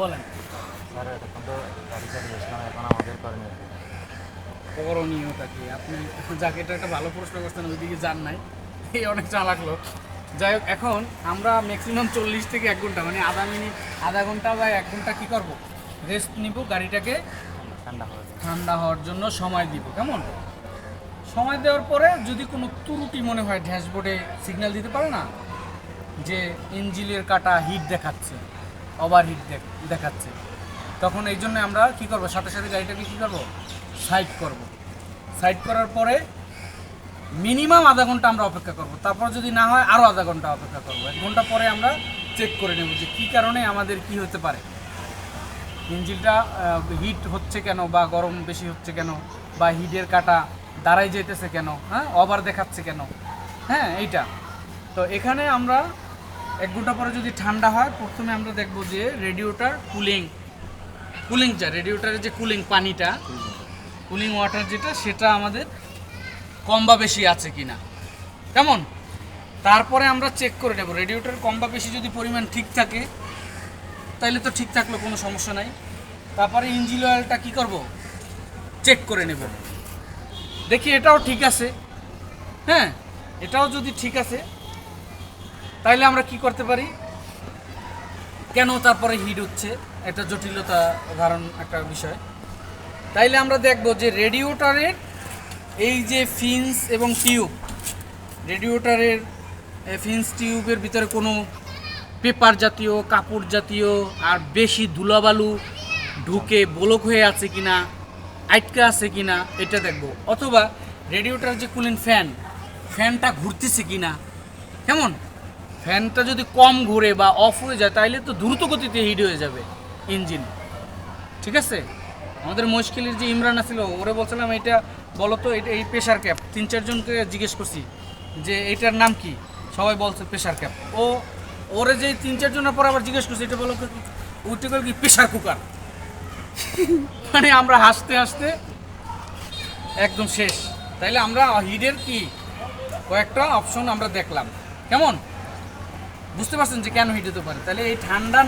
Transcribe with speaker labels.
Speaker 1: বলেন।
Speaker 2: স্যার এখন তো গাড়ি চালিয়ে এসলাম এখন আমাদের করণীয়। কি?
Speaker 1: কি? আপনি যাকে এটা একটা ভালো প্রশ্ন করছেন ওইদিকে যান নাই। এই অনেক চালাক লোক। যাই হোক এখন আমরা ম্যাক্সিমাম চল্লিশ থেকে এক ঘণ্টা মানে আধা মিনিট আধা ঘণ্টা বা এক ঘণ্টা কী করব? রেস্ট নিব গাড়িটাকে।
Speaker 2: ঠান্ডা হয়ে
Speaker 1: ঠান্ডা হওয়ার জন্য সময় দিব কেমন? সময় দেওয়ার পরে যদি কোনো ত্রুটি মনে হয় ড্যাশবোর্ডে সিগন্যাল দিতে পারে না? যে ইঞ্জিনের কাটা হিট দেখাচ্ছে। ওভার হিট দেখাচ্ছে। তখন এই জন্য আমরা কি করব? সাথে সাথে গাড়িটাকে কী করব? সাইড করব। সাইড করার পরে মিনিমাম আধা ঘণ্টা আমরা অপেক্ষা করব। তারপর যদি না হয় আরও আধা ঘণ্টা অপেক্ষা করব। এক ঘণ্টা পরে আমরা চেক করে নেব যে কী কারণে আমাদের কি হতে পারে। ইঞ্জিনটা হিট হচ্ছে কেন বা গরম বেশি হচ্ছে কেন? বা হিটের কাটা দাঁড়াই যেতেছে কেন? হ্যাঁ ওভার দেখাচ্ছে কেন? হ্যাঁ এইটা। তো এখানে আমরা এক ঘণ্টা পরে যদি ঠান্ডা হয়, প্রথমে আমরা দেখব যে রেডিওটার কুলিং কুলিং যা রেডিওটারের যে কুলিং পানিটা কুলিং ওয়াটার যেটা, সেটা আমাদের কম বা বেশি আছে কি না কেমন? তারপরে আমরা চেক করে নেব। রেডিওটার কম বা বেশি যদি পরিমাণ ঠিক থাকে তাহলে তো ঠিক থাকল, কোনো সমস্যা নাই। তারপরে ইঞ্জিন অয়েলটা কী করব? চেক করে নেব। দেখি এটাও ঠিক আছে। হ্যাঁ এটাও যদি ঠিক আছে তাইলে আমরা কি করতে পারি? কেন তারপরে হিট হচ্ছে? এটা জটিলতা ধারণ একটা বিষয়। তাইলে আমরা দেখব যে রেডিওটারের এই যে ফিন্স এবং টিউব, রেডিওটারের ফিন্স টিউবের ভিতরে কোনো পেপার জাতীয়, কাপড় জাতীয়, আর বেশি ধুলাবালু ঢুকে ব্লক হয়ে আছে কি না আটকা আছে কি না এটা দেখব। অথবা রেডিওটার যে কুলিন ফ্যান, ফ্যানটা ঘুরতেছে কি না কেমন? ফ্যানটা যদি কম ঘুরে বা অফ হয়ে যায়, তাইলে তো দ্রুত গতিতে হিট হয়ে যাবে ইঞ্জিন ঠিক আছে? আমাদের মুশকিলের যে ইমরান আছিল, ওরে বলছিলাম এটা বলো তো এটা এই প্রেশার ক্যাপ তিন চারজনকে জিজ্ঞেস করছি যে এটার নাম কি? সবাই বলছে প্রেশার ক্যাপ ও, ওরে যে তিন চারজনের পর আবার জিজ্ঞেস করছি, এটা বলো কি, ওইটা কি প্রেশার কুকার মানে আমরা হাসতে হাসতে একদম শেষ। তাইলে আমরা হিডের কি? কয়েকটা অপশন আমরা দেখলাম। কেমন? বুঝতে পারছেন যে কেন হিট হতে পারে। তাহলে এই ঠান্ডা